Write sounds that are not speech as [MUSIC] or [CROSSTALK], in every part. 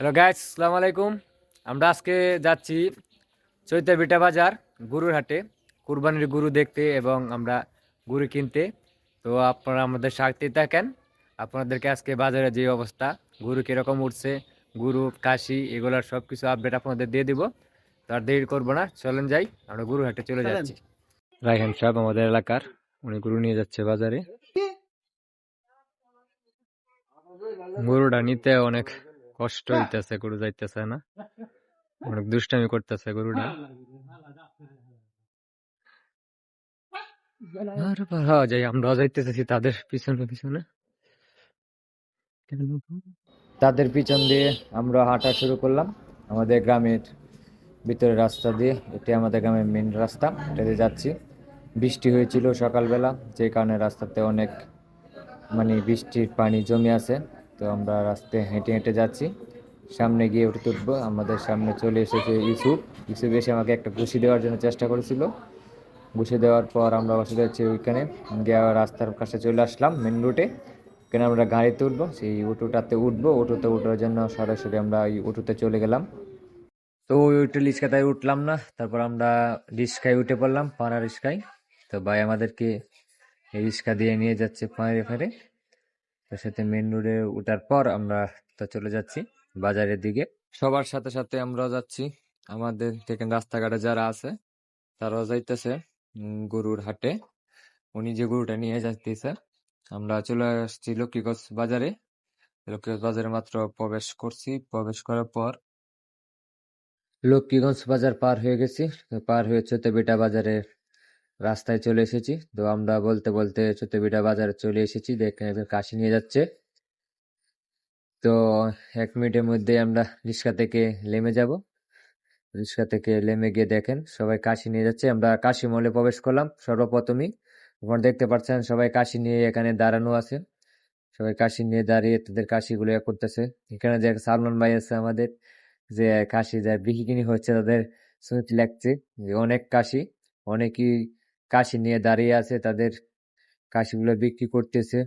Hello guys আসসালামু আলাইকুম আমরা আজকে যাচ্ছি চৈতা বিটা বাজার গরুর হাটে। কুরবানির গরু দেখতে এবং আমরা গরু কিনতে। তো আপনারা আমাদের সাথে থাকেন। আপনাদেরকে আজকে বাজারে যে অবস্থা গরু কীরকম উঠছে গরু কাশি এগুলোর সব কিছু আপডেট আপনাদের দিয়ে দিব। তো আর দেরি করব না চলেন যাই। আমরা গরু হাটে চলে। যাচ্ছি। রায়হান সাহেব আমাদের এলাকার উনি গরু নিয়ে যাচ্ছে বাজারে। গরুটা নিতে অনেক কষ্ট হইতেছে গরু যাইতেছে না। অনেক দুষ্টামি করতেছে গরুটা। হ্যাঁ, যাই আমরাও যাইতেছি তাদের পিছনে পিছনে। তাদের পিছন দিয়ে আমরা হাঁটা শুরু করলাম। আমাদের গ্রামের ভিতরে রাস্তা দিয়ে এটি আমাদের গ্রামের মেন রাস্তা এটাতে যাচ্ছি। বৃষ্টি হয়েছিল সকালবেলা যে কারণে রাস্তাতে অনেক মানে বৃষ্টির পানি জমে আছে। তো আমরা রাস্তায় হেঁটে হেঁটে যাচ্ছি। সামনে গিয়ে উঠে উঠবো আমাদের সামনে চলে এসেছে ইউসুফ। ইউসুফ এসে আমাকে একটা ঘুষি দেওয়ার জন্য চেষ্টা করেছিল। ঘুষি দেওয়ার পর আমরা বসে যাচ্ছি ওইখানে। গিয়ে রাস্তার কাছে চলে আসলাম মেন রুটে এখানে আমরা গাড়িতে উঠবো সেই অটোটাতে উঠবো। অটোতে উঠার জন্য সরাসরি আমরা ওই অটোতে চলে গেলাম। তো ওই অটো রিক্সাটায় উঠলাম না। তারপর আমরা রিক্সায় উঠে পড়লাম পাড়া রিক্সায়। তো ভাই আমাদেরকে রিক্সা দিয়ে নিয়ে যাচ্ছে পাড়ে ফেরে তার সাথে মেন রোডে উঠার পর আমরা তো চলে যাচ্ছি বাজারের দিকে। সবার সাথে সাথে আমরাও যাচ্ছি। আমাদের থেকে রাস্তাঘাটে যারা আছে, তারাও যাইতেছে গরুর হাটে। উনি যে গরুটা নিয়ে যাইতেছে, আমরা চলে আসছি লক্ষ্মীগঞ্জ বাজারে। লক্ষ্মীগঞ্জ বাজারে মাত্র প্রবেশ করছি। প্রবেশ করার পর লক্ষ্মীগঞ্জ বাজার পার হয়ে গেছি। পার হয়ে চোদ্দবিটা বাজারের রাস্তায় চলে এসেছি। তো আমরা বলতে বলতে চোদ্দবিটা বাজারে চলে এসেছি। একজন কাশি নিয়ে যাচ্ছে। তো এক মিনিটের মধ্যে আমরা রিক্সা থেকে নেমে যাব। রিক্সা থেকে নেমে গিয়ে দেখেন, সবাই কাশি নিয়ে যাচ্ছে। আমরা কাশি মলে প্রবেশ করলাম সর্বপ্রথমই। আপনারা দেখতে পাচ্ছেন, সবাই কাশি নিয়ে এখানে দাঁড়ানো আছে। সবাই কাশি নিয়ে দাঁড়িয়ে তাদের কাশিগুলো ইয়ে করতেছে। এখানে যে সালমান ভাই আছে আমাদের, যে কাশি যা বিকিনি হচ্ছে তাদের শুনতে লাগছে। যে অনেক কাশি, অনেকেই কাশি নিয়ে দাঁড়িয়ে আছে, তাদের কাশিগুলো বিক্রি করতেছে।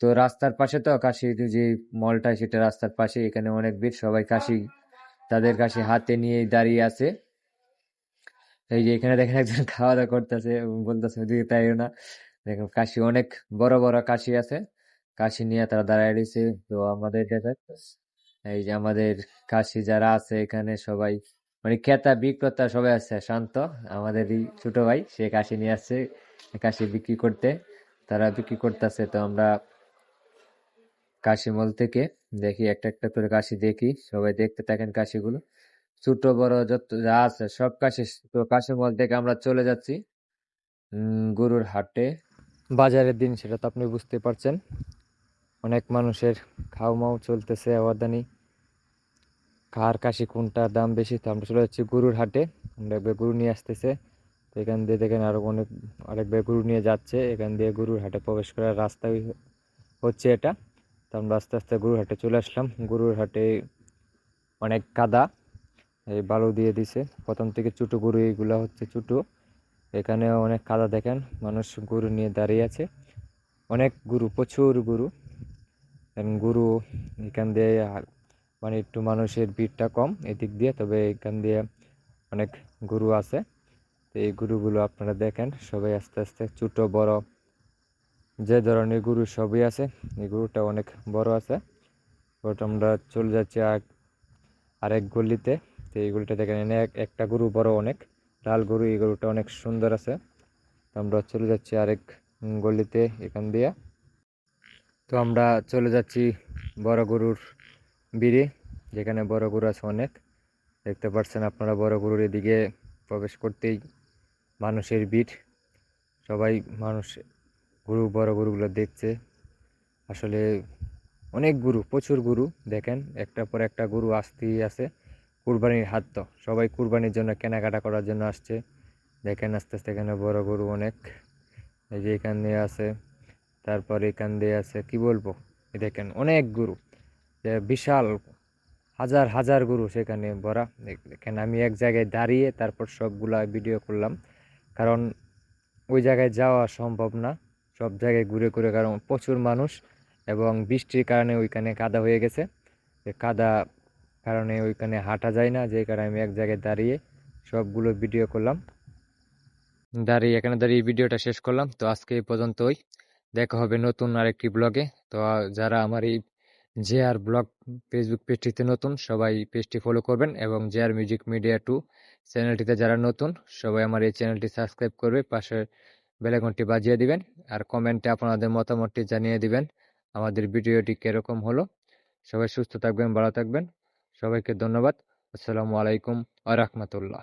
তো রাস্তার পাশে তো কাশি, যে মলটা সেটা রাস্তার পাশে, এখানে অনেক ভিড়, সবাই কাশি, তাদের কাশি হাতে নিয়ে দাঁড়িয়ে আছে। এই যে এখানে দেখেন একজন [LAUGHS] খাওয়া দাওয়া করতেছে বলতেছে, ওদিকে তাইও না। দেখেন কাশি, অনেক বড় বড় কাশি আছে। কাশি নিয়ে তারা দাঁড়ায় রয়েছে। তো আমাদের দেখেন এই যে আমাদের কাশি যারা আছে এখানে সবাই মানে ক্রেতা, বিক্রেতা সবাই আছে, শান্ত। আমাদের এই ছোট ভাই, সে কাশি নিয়ে আসছে, কাশি বিক্রি করতে। তারা বিক্রি করতেছে, তো আমরা কাশিমল থেকে দেখি, একটা একটা করে কাশি দেখি। সবাই দেখতে থাকেন কাশিগুলো। ছোট, বড়, যত যা আছে, সব কাশি। তো কাশিমল থেকে আমরা চলে যাচ্ছি গরুর হাটে। বাজারের দিন সেটা তো আপনি বুঝতে পারছেন। অনেক মানুষের খাও মাও চলতেছে আওয়াদানি কার কাশি কোনটার দাম বেশি? তো আমরা চলে যাচ্ছি গরুর হাটে। আমরা একবার গরু নিয়ে আসতেছে। তো এখান দিয়ে দেখেন আরও অনেক, আরেকবার গরু নিয়ে যাচ্ছে। এখান দিয়ে গরুর হাটে প্রবেশ করার রাস্তা হচ্ছে এটা। তো আমরা আস্তে আস্তে গরুর হাটে চলে আসলাম। গরুর হাটে অনেক কাদা। এই বালু দিয়ে দিছে। প্রথম থেকে ছোটো গরু এইগুলা হচ্ছে ছোটো এখানে অনেক কাদা দেখেন। মানুষ গরু নিয়ে দাঁড়িয়ে আছে। অনেক গরু, প্রচুর গরু। গরু এখান দিয়ে মানে একটু মানুষের ভিড়টা কম এদিক দিয়ে, তবে এখান দিয়ে অনেক গরু আছে। তো এই গরুগুলো আপনারা দেখেন, সবাই আস্তে আস্তে ছোটো, বড়, যে ধরনের গরু সবই আছে। এই গরুটা অনেক বড় আছে। ওটা আমরা চলে যাচ্ছি আর আরেক গলিতে। তো এই গলিটা দেখেন, এনে এক- একটা গরু বড় অনেক, লাল গরু, এই গরুটা অনেক সুন্দর আছে। তো আমরা চলে যাচ্ছি আরেক গলিতে এখান দিয়ে। তো আমরা চলে যাচ্ছি বড় গরুর বিড়ে, যেখানে বড় গরু আছে অনেক। দেখতে পাচ্ছেন আপনারা, বড় গরুর এদিকে প্রবেশ করতেই মানুষের ভিড়। সবাই মানুষ গরু, বড় গরুগুলো দেখছে। আসলে অনেক গরু, প্রচুর গরু, দেখেন। একটা পর একটা গরু আসতেই আছে। কুরবানির হাত তো, সবাই কুরবানির জন্য কেনাকাটা করার জন্য আসছে। দেখেন আস্তে আস্তে এখানে বড় গরু অনেক। এই যে এখান দিয়ে আছে, তারপর এখান দিয়ে আছে, কি বলব? দেখেন, অনেক গরু। বিশাল হাজার হাজার গরু সেখানে ভরা। এখানে আমি এক জায়গায় দাঁড়িয়ে তারপর সবগুলা ভিডিও করলাম। কারণ ওই জায়গায় যাওয়া সম্ভব না। সব জায়গায় ঘুরে ঘুরে কারণ প্রচুর মানুষ এবং বৃষ্টির কারণে ওইখানে কাদা হয়ে গেছে। কাদা কারণে ওইখানে হাঁটা যায় না, যে কারণে আমি এক জায়গায় দাঁড়িয়ে সবগুলো ভিডিও করলাম। দাঁড়িয়ে এখানে দাঁড়িয়ে ভিডিওটা শেষ করলাম। তো আজকে এই পর্যন্তই। দেখা হবে নতুন আরেকটি ব্লগে তো যারা আমার এই জে আর ব্লগ ফেসবুক পেজটিতে নতুন, সবাই পেজটি ফলো করবেন এবং J R music media two চ্যানেলটিতে যারা নতুন, সবাই আমার এই চ্যানেলটি সাবস্ক্রাইব করবে পাশে বেলাইকনটি বাজিয়ে দিবেন আর কমেন্টে আপনাদের মতামতটি জানিয়ে দিবেন, আমাদের ভিডিওটি কীরকম হলো। সবাই সুস্থ থাকবেন, ভালো থাকবেন। সবাইকে ধন্যবাদ। আসসালামু আলাইকুম আ রহমতুল্লাহ।